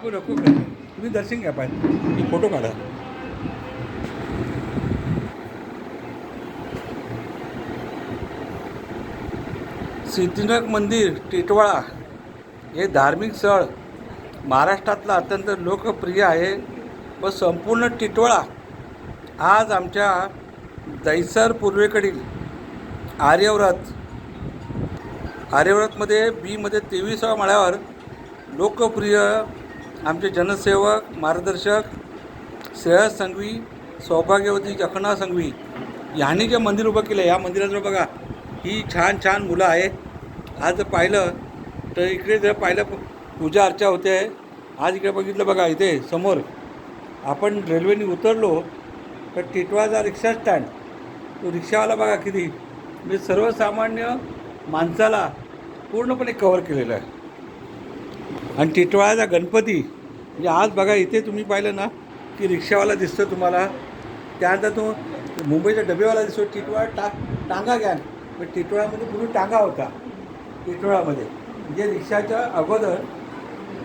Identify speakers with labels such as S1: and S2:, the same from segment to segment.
S1: नको नको तुम्ही दर्शन घ्या पाहिजे मी फोटो काढा. सिद्धिनाथ मंदिर टिटवाळा हे धार्मिक स्थळ. महाराष्ट्रातलं अत्यंत लोकप्रिय आहे व संपूर्ण टिटवाळा आज आमच्या दैसर पूर्वेकडील आर्यव्रत. आर्यव्रतमध्ये बीमध्ये तेविसाव्या माळ्यावर लोकप्रिय आमचे जनसेवक मार्गदर्शक श्रेयस संघवी सौभाग्यवती जखना संघवी यांनी जे मंदिर उभं केलं या मंदिराचं बघा ही छान छान मुलं आहे आज जर पाहिलं तर इकडे जर पाहिलं पूजा अर्चा होते. आहे आज इकडे बघितलं बघा इथे समोर आपण रेल्वेने उतरलो तर टिटवाळचा रिक्षा स्टँड. तो रिक्षावाला बघा किती म्हणजे सर्वसामान्य माणसाला पूर्णपणे कवर केलेलं आहे. आणि टिटवाळ्याचा गणपती. म्हणजे आज बघा इथे तुम्ही पाहिलं ना की रिक्षावाला दिसतो तुम्हाला. त्यानंतर तो मुंबईचा डबेवाला दिसतो टिटवाळा टा टांगा घ्या. पण टिटवाळ्यामध्ये पूर्ण टांगा होता टिटवाळामध्ये म्हणजे रिक्षाच्या अगोदर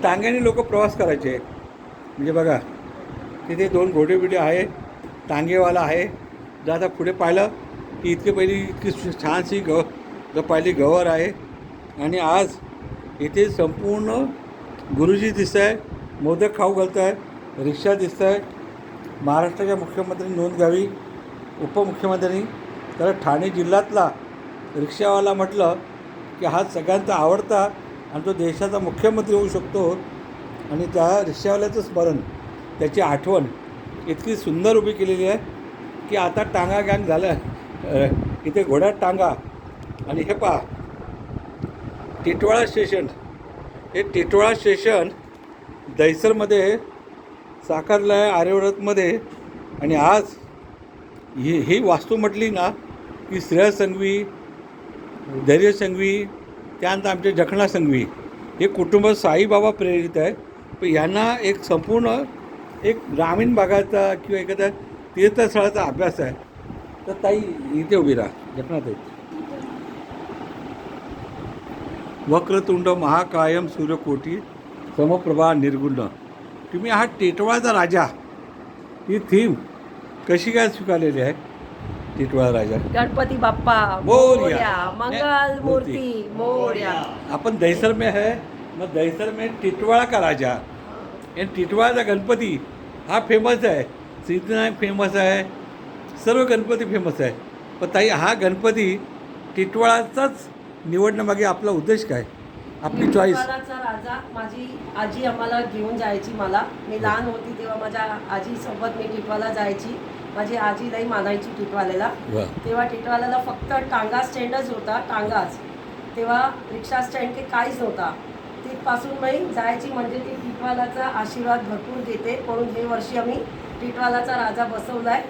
S1: टांग्याने लोक प्रवास करायचे. म्हणजे बघा तिथे दोन घोडे बिडे आहे टांगेवाला आहे. जर आता पुढे पाहिलं की इतके पहिली इतकी छानशी ग ग पहिली गवर आहे. आणि आज इथे संपूर्ण गुरुजी दिसत आहे मोदक खाऊ घालत आहे रिक्षा दिसत आहे महाराष्ट्राच्या मुख्यमंत्र्यांनी नोंद घ्यावी उपमुख्यमंत्र्यांनी तर ठाणे जिल्ह्यातला रिक्षावाला म्हटलं की हा सगळ्यांचा आवडता आणि तो देशाचा मुख्यमंत्री होऊ शकतो. आणि त्या रिक्षावाल्याचं स्मरण त्याची आठवण इतकी सुंदर उभी केलेली आहे की आता टांगा गँग झालं इथे घोड्यात टांगा. आणि हे पहा टिटवाळा स्टेशन हे टिटोळा स्टेशन दहिसरमध्ये साकारलं आहे आर्यव्रतमध्ये. आणि आज ही ही वास्तू म्हटली ना की श्रेय संघवी धैर्य संघवी त्यानंतर आमचे जखणा संघवी हे कुटुंब साईबाबा प्रेरित आहे. पण यांना एक संपूर्ण एक ग्रामीण भागाचा किंवा एखाद्या तीर्थस्थळाचा अभ्यास आहे. तर ताई इथे उभी राहा. जखणा ताई. वक्रतुंड महाकायम सूर्यकोटी समप्रभा निर्गुण. तुम्ही हा टेटवाळाचा राजा. ही थीम कशी काय स्वीकारलेली आहे? टिटवाळा राजा.
S2: गणपति बाप्पा
S1: मोरया.
S2: मोरया मंगल
S1: मूर्ति.
S2: मोरया.
S1: अपन दहीसर में है मग दहीसर में टिटवाळा का राजा. आणि टिटवाळाचा गणपती हा फेमस आहे. सिद्धनाथ फेमस आहे. सर्व गणपती फेमस आहे. पण ताई हा गणपती टिटवाळाचाच निवडण्यामागे आपला उद्देश काय? आपली चॉईस
S2: राजा माझी आजी आम्हाला घेऊन जायची मला. मी लहान होती तेव्हा माझ्या आजीसोबत मी टिटवाला जायची. माझी आजी लई मानायची टिटवाल्याला. तेव्हा टिटवाल्याला फक्त टांगा स्टँडच होता टांगाच. तेव्हा रिक्षा स्टँड काही काहीच नव्हता. तिथपासून मी जायची म्हणजे ती टिटवालाचा आशीर्वाद भरपूर देते म्हणून हे वर्षी आम्ही टिटवालाचा राजा बसवलाय.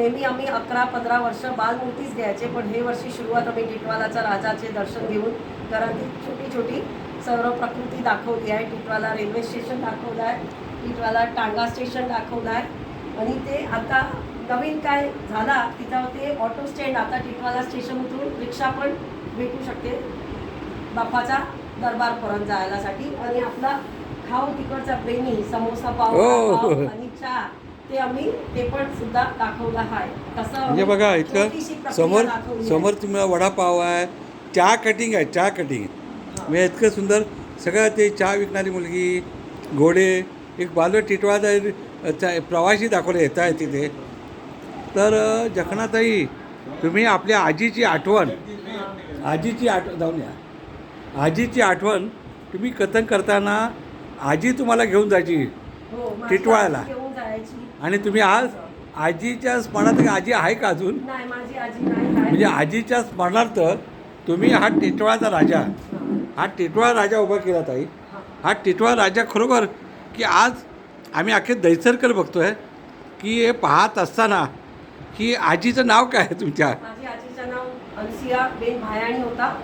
S2: नेहमी आम्ही अकरा पंधरा वर्ष बालमूर्तीच घ्यायचे पण हे वर्षी सुरुवात आम्ही टिटवालाचा राजाचे दर्शन घेऊन कारण ती छोटी छोटी सर्व प्रकृती दाखवली आहे. टिटवाला रेल्वे स्टेशन दाखवलं आहे टिटवाला टांगा स्टेशन दाखवलं आहे. आणि ते आता नवीन काय झाला तिथं ते ऑटो स्टँड आता टिटवाला स्टेशन उतरून रिक्षा पण भेटू शकते बाप्पाचा दरबारपर्यंत जायलासाठी. आणि आपला खाऊ तिकडचा प्रेमी समोसा पाव
S1: हो.
S2: पाव आणि चहा ते आम्ही ते पण सुद्धा दाखवलं आहे. कसं
S1: म्हणजे बघा इतकं समोर. समोर तुम्हाला वडापाव आहे चहा कटिंग आहे चहा कटिंग म्हणजे इतकं सुंदर सगळं ते चहा विकणारी मुलगी घोडे एक बालव टिटवाचा चा- प्रवासी दाखवले येत आहे तिथे. तर अ, जखणाताई तुम्ही आपल्या आजीची आठवण आजीची आठवण जाऊन या. आजीची आठवण तुम्ही कथन करताना आजी तुम्हाला घेऊन जायची
S2: हो, माझी
S1: टिटवाळ्याला.
S2: आजी घेऊन जायची
S1: आणि तुम्ही आज आजीच्या स्मरणात आजी आहे का अजून? म्हणजे आजीच्या स्मरणार्थ तुम्ही हा टिटवाळाचा राजा. हा. टिटवाळा राजा उभा केला ताई. हा. टिटवाळा राजा खरोखर की आज आम्ही अख्खे दैसरकर बघतोय की हे पाहत असताना की आजीचं नाव काय आहे तुमच्या?
S2: आजीचं नाव अनसिया बेन भायाणी होता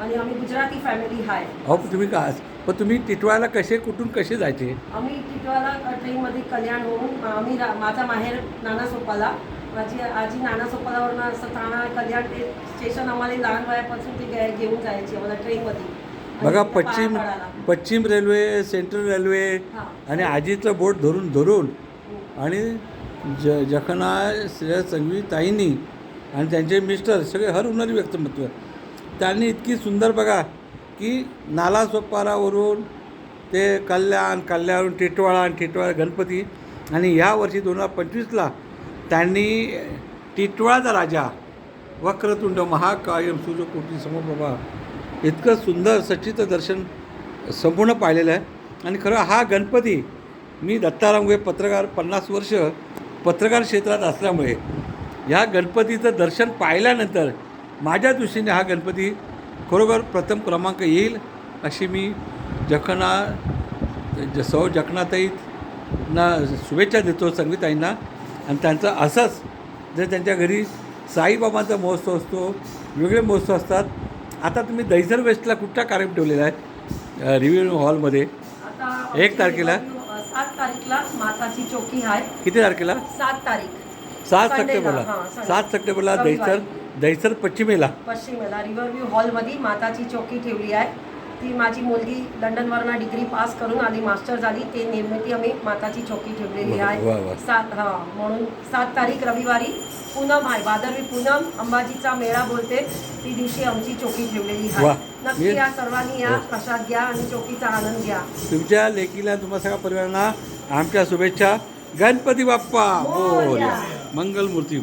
S2: आणि आम्ही गुजराती फॅमिली आहे
S1: पण तुम्ही का पण तुम्ही टिटवाळ्याला कसे कुठून कसे जायचे?
S2: आम्ही टिटवाला ट्रेनमध्ये कल्याण होऊन आम्ही रा- माझा माहेर नानासोपाला. माझी आजी नानासोपालावरनं असं ठाणा कल्याण ते स्टेशन आम्हाला लहान वयापासून ते घेऊन जायची आम्हाला ट्रेनमध्ये.
S1: बघा पश्चिम. पश्चिम रेल्वे सेंट्रल रेल्वे
S2: हा.
S1: आणि आजीचं बोट धरून धरून आणि ज जखना श्रेयस संघवी ताईंनी आणि त्यांचे मिस्टर सगळे हर होणारी व्यक्तिमत्व. त्यांनी इतकी सुंदर बघा की नालासोपारावरून ते कल्याण कल्याण टिटवाळा आणि टिटवाळा गणपती. आणि ह्या वर्षी दोन हजार पंचवीसला त्यांनी टिटवाळाचा राजा वक्रतुंड महाकायम सूर्यकोटी समप्रभा इतकं सुंदर सच्चित्र दर्शन संपूर्ण पाहिलेलं आहे. आणि खरं हा गणपती मी दत्ताराम गे पत्रकार पन्नास वर्ष पत्रकार क्षेत्रात असल्यामुळे ह्या गणपतीचं दर्शन पाहिल्यानंतर माझ्या दृष्टीने हा गणपती खरोखर प्रथम क्रमांक येईल अशी मी जखना ज- सौ जखनाताईंना शुभेच्छा देतो संगीताईंना. आणि त्यांचं असंच जर त्यांच्या घरी साईबाबांचा महोत्सव असतो वेगळे महोत्सव असतात. आता तुम्ही दहिसर वेस्टला कुठला कार्यक्रम ठेवलेला आहे? रिव्ह्यू हॉलमध्ये. एक तारखेला?
S2: सात तारीखला माताची चौकी आहे.
S1: किती तारखेला?
S2: सात तारीख.
S1: सात सप्टेंबरला. सात सप्टेंबरला दहिसर. दहिसर पश्चिमेला.
S2: पश्चिमेला. रिव्हरव्ह्यू हॉलमध्ये माताची चौकी ठेवली आहे. ती माझी मुलगी लंडनवरनं डिग्री पास करून आली मास्टर झाली. ते निर्मिती आम्ही माताची चौकी ठेवलेली. आहे. सात हां म्हणून सात तारीख रविवारी पूनम आहे. भादरवी पूनम अंबाजीचा मेळा बोलते. ती दिवशी आमची चौकी ठेवलेली आहे. नक्की या. सर्वांनी या
S1: हो.
S2: प्रसाद घ्या आणि चौकीचा आनंद घ्या.
S1: तुमच्या लेकीला तुम्हा सगळ्या परिवारांना आमच्या शुभेच्छा. गणपती बाप्पा. मोरया. मंगलमूर्ती.